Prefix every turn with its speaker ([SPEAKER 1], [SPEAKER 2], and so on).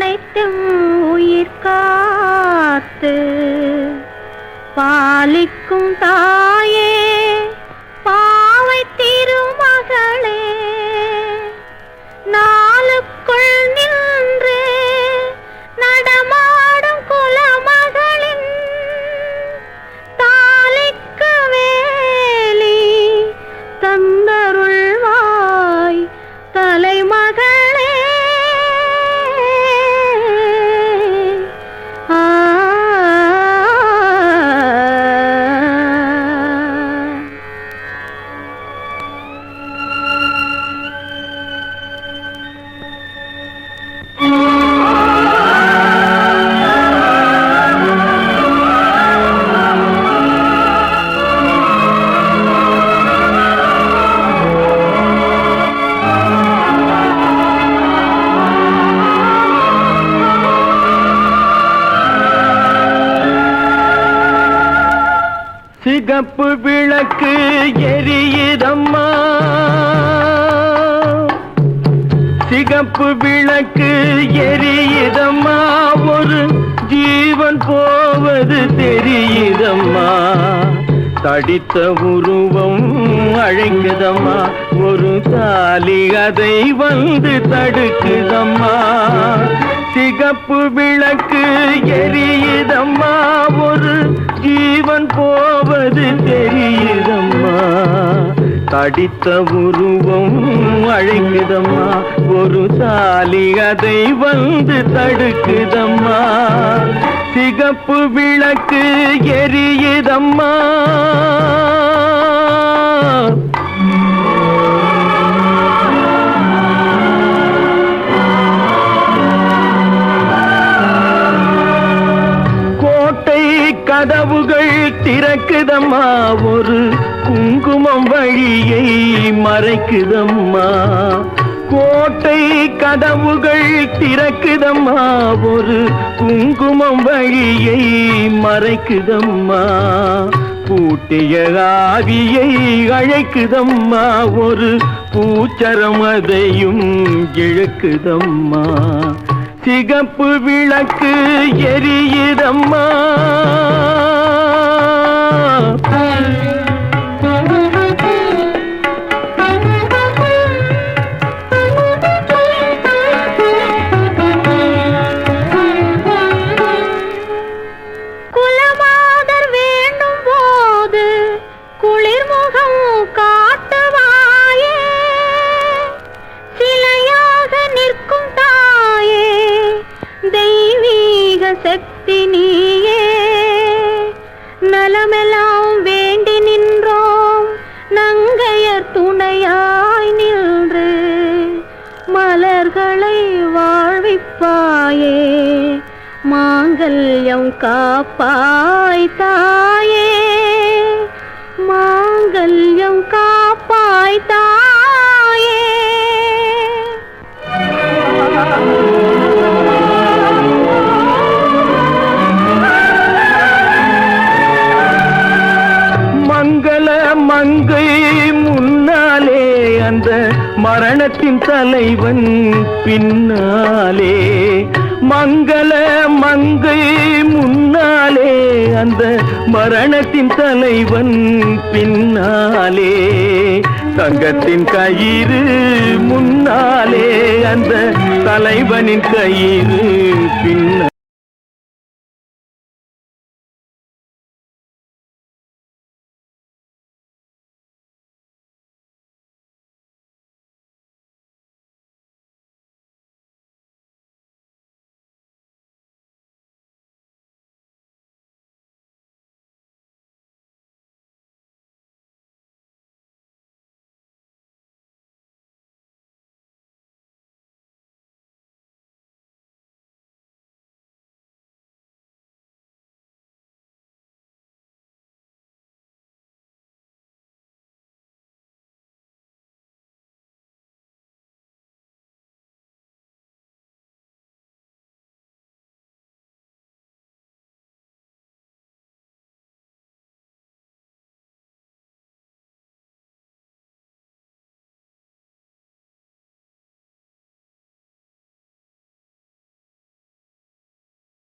[SPEAKER 1] அனைத்தும் உயிர் காத்து பாலிக்கும் தாயே
[SPEAKER 2] சிறப்பு விளக்கு எரியுதம்மா. சிகப்பு விளக்கு எரியுதம்மா. ஒரு ஜீவன் போவது தெரியுதம்மா. தடித்த உருவம் அழைக்குதம்மா. ஒரு தாலி அதை வந்து தடுக்குதம்மா. சிகப்பு விளக்கு எரியுதம்மா. ஜீவன் போவது தெரியுதம்மா. தடித்த உருவம் அழைக்குதம்மா. ஒரு தாலி அதை வந்து தடுக்குதம்மா. சிகப்பு விளக்கு எரியுதம்மா. கதவுகள் திறக்குதம்மா. ஒரு குங்குமம் வழியை மறைக்குதம்மா. கோட்டை கதவுகள் திறக்குதம்மா. ஒரு குங்குமம் வழியை மறைக்குதம்மா. பூட்டிய ஆவியை அழைக்குதம்மா. ஒரு பூச்சரம் அதையும் இழுக்குதம்மா. சிகப்பு விளக்கு எரியுதம்மா.
[SPEAKER 1] மாங்கல்யம் காப்பாய் தாயே. மாங்கல்யம் காப்பாய் தாயே.
[SPEAKER 2] மங்கள மங்கை முன்னாலே அந்த மரணத்தின் தலைவன் பின்னாலே. மங்கள மங்கை முன்னாலே அந்த மரணத்தின் தலைவன் பின்னாலே தங்கத்தின் கயிறு முன்னாலே அந்த தலைவனின் கயிறு பின்னாலே.